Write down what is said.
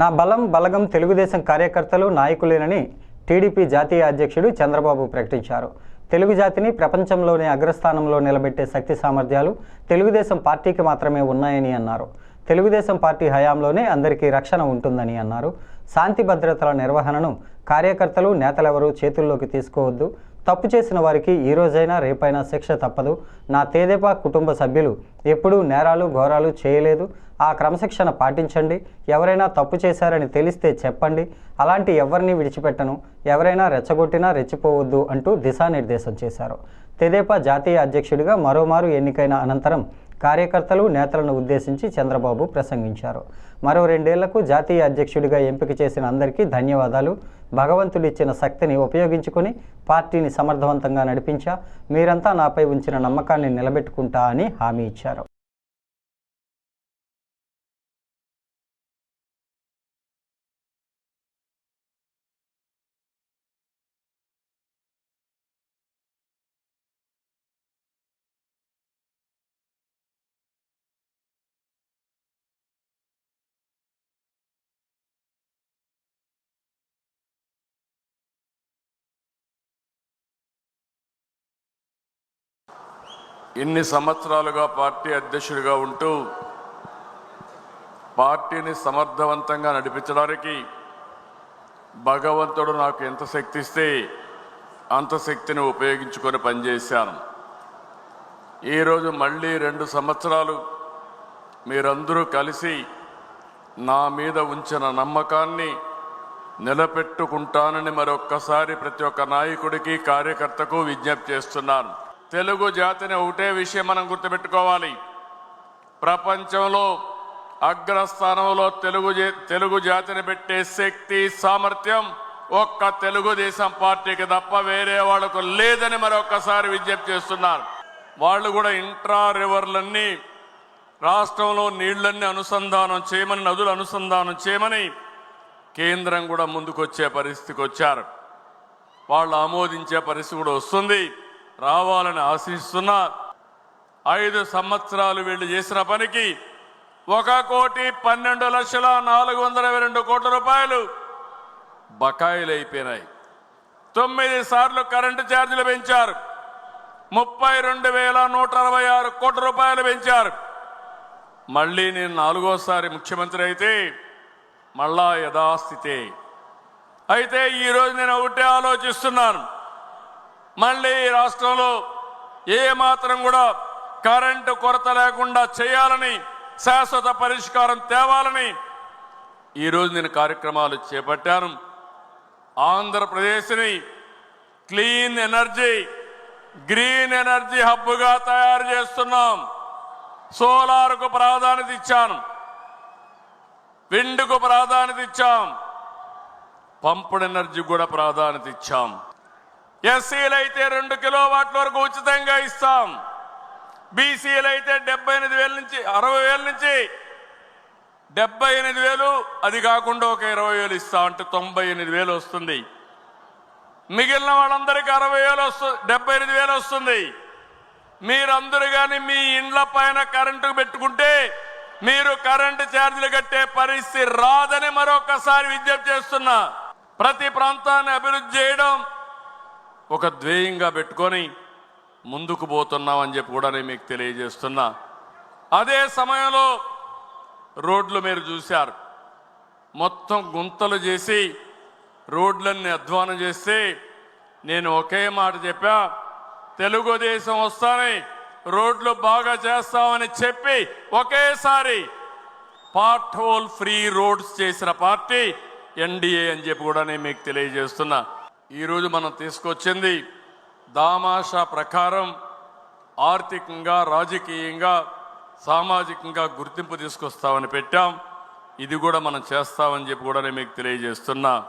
నా బలం బలగం తెలుగుదేశం కార్యకర్తలు నాయకులేనని టీడీపీ జాతీయ అధ్యక్షుడు చంద్రబాబు ప్రకటించారు. తెలుగు జాతిని ప్రపంచంలోనే అగ్రస్థానంలో నిలబెట్టే శక్తి సామర్థ్యాలు తెలుగుదేశం పార్టీకి మాత్రమే ఉన్నాయని అన్నారు. తెలుగుదేశం పార్టీ హయాంలోనే అందరికీ రక్షణ ఉంటుందని అన్నారు. శాంతి భద్రతల నిర్వహణను కార్యకర్తలు నేతలెవరూ చేతుల్లోకి తీసుకోవద్దు. తప్పు చేసిన వారికి ఈ రోజైనా రేపైనా శిక్ష తప్పదు. నా తేదేపా కుటుంబ సభ్యులు ఎప్పుడూ నేరాలు ఘోరాలు చేయలేదు. ఆ క్రమశిక్షణ పాటించండి. ఎవరైనా తప్పు చేశారని తెలిస్తే చెప్పండి. అలాంటి ఎవరిని విడిచిపెట్టను. ఎవరైనా రెచ్చగొట్టినా రెచ్చిపోవద్దు అంటూ దిశానిర్దేశం చేశారు. తెదేపా జాతీయ అధ్యక్షుడిగా మరోమారు ఎన్నికైన అనంతరం కార్యకర్తలు నేతలను ఉద్దేశించి చంద్రబాబు ప్రసంగించారు. మరో రెండేళ్ళకు జాతీయ అధ్యక్షుడిగా ఎంపిక చేసిన అందరికీ ధన్యవాదాలు. భగవంతుడిచ్చిన శక్తిని ఉపయోగించుకొని పార్టీని సమర్థవంతంగా నడిపించా. మీరంతా నాపై ఉంచిన నమ్మకాన్ని నిలబెట్టుకుంటా అని హామీ ఇచ్చారు. ఇన్ని సంవత్సరాలుగా పార్టీ అధ్యక్షుడిగా ఉంటూ పార్టీని సమర్థవంతంగా నడిపించడానికి భగవంతుడు నాకు ఎంత శక్తి ఇస్తే అంత శక్తిని ఉపయోగించుకొని పనిచేశాను. ఈరోజు మళ్ళీ రెండు సంవత్సరాలు మీరందరూ కలిసి నా మీద ఉంచిన నమ్మకాన్ని నిలబెట్టుకుంటానని మరొక్కసారి ప్రతి ఒక్క నాయకుడికి కార్యకర్తకు విజ్ఞప్తి చేస్తున్నాను. తెలుగు జాతిని ఒకటే విషయం మనం గుర్తుపెట్టుకోవాలి. ప్రపంచంలో అగ్రస్థానంలో తెలుగు తెలుగు జాతిని పెట్టే శక్తి సామర్థ్యం ఒక్క తెలుగుదేశం పార్టీకి తప్ప వేరే వాళ్ళకు లేదని మరొకసారి విజ్ఞప్తి చేస్తున్నారు. వాళ్ళు కూడా ఇంట్రా రివర్లన్నీ రాష్ట్రంలో నీళ్ళన్నీ అనుసంధానం చేయమని నదులు అనుసంధానం చేయమని కేంద్రం కూడా ముందుకొచ్చే పరిస్థితికి వచ్చారు. వాళ్ళు ఆమోదించే పరిస్థితి కూడా వస్తుంది. రావాలని ఆశిస్తున్నా ఐదు సంవత్సరాలు వీళ్ళు చేసిన పనికి ఒక కోటి పన్నెండు లక్షల నాలుగు వందల ఇరవై రెండు కోట్ల రూపాయలు బకాయిలు అయిపోయినాయి తొమ్మిది సార్లు కరెంటు ఛార్జీలు పెంచారు. ముప్పై రెండు వేల నూట అరవై ఆరు కోట్ల రూపాయలు పెంచారు. మళ్ళీ నేను నాలుగోసారి ముఖ్యమంత్రి అయితే మళ్ళా యథాస్థితే. అయితే ఈరోజు నేను ఒకటే ఆలోచిస్తున్నాను. మళ్ళీ ఈ రాష్ట్రంలో ఏ మాత్రం కూడా కరెంటు కొరత లేకుండా చేయాలని శాశ్వత పరిష్కారం తేవాలని ఈరోజు నేను కార్యక్రమాలు చేపట్టాను. ఆంధ్రప్రదేశ్ని క్లీన్ ఎనర్జీ గ్రీన్ ఎనర్జీ హబ్గా తయారు చేస్తున్నాం. సోలార్కు ప్రాధాన్యత ఇచ్చాను. విండ్కు ప్రాధాన్యత ఇచ్చాం. పంపుడు ఎనర్జీ కూడా ప్రాధాన్యత ఇచ్చాం. ఎస్సీలు అయితే రెండు కిలోవాట్ల వరకు ఉచితంగా ఇస్తాం. బీసీలు అయితే డెబ్బై ఎనిమిది వేల నుంచి అరవై వేల నుంచి డెబ్బై ఎనిమిది వేలు. అది కాకుండా ఒక ఇరవై వేలు ఇస్తాం అంటే తొంభై ఎనిమిది వేలు వస్తుంది. మిగిలిన వాళ్ళందరికీ అరవై వేలు వస్తుంది డెబ్బై ఎనిమిది వేలు వస్తుంది. మీరందరూ కానీ మీ ఇండ్ల పైన కరెంటు పెట్టుకుంటే మీరు కరెంటు ఛార్జీలు కట్టే పరిస్థితి రాదని మరొకసారి విజ్ఞప్తి చేస్తున్నా. ప్రతి ప్రాంతాన్ని అభివృద్ధి చేయడం ఒక ధ్యేయంగా పెట్టుకొని ముందుకు పోతున్నామని చెప్పి కూడా నేను మీకు తెలియజేస్తున్నా. అదే సమయంలో రోడ్లు మీరు చూశారు. మొత్తం గుంతలు చేసి రోడ్లన్నీ అధ్వానం చేస్తే నేను ఒకే మాట చెప్పా తెలుగుదేశం వస్తానే రోడ్లు బాగా చేస్తామని చెప్పి ఒకేసారి పార్ట్ హోల్ ఫ్రీ రోడ్స్ చేసిన పార్టీ ఎన్డీఏ అని చెప్పి కూడా నేను మీకు తెలియజేస్తున్నా. ఈరోజు మనం తీసుకొచ్చింది దామాషా ప్రకారం ఆర్థికంగా రాజకీయంగా సామాజికంగా గుర్తింపు తీసుకొస్తామని పెట్టాం. ఇది కూడా మనం చేస్తామని చెప్పి కూడా నేను మీకు తెలియజేస్తున్నా.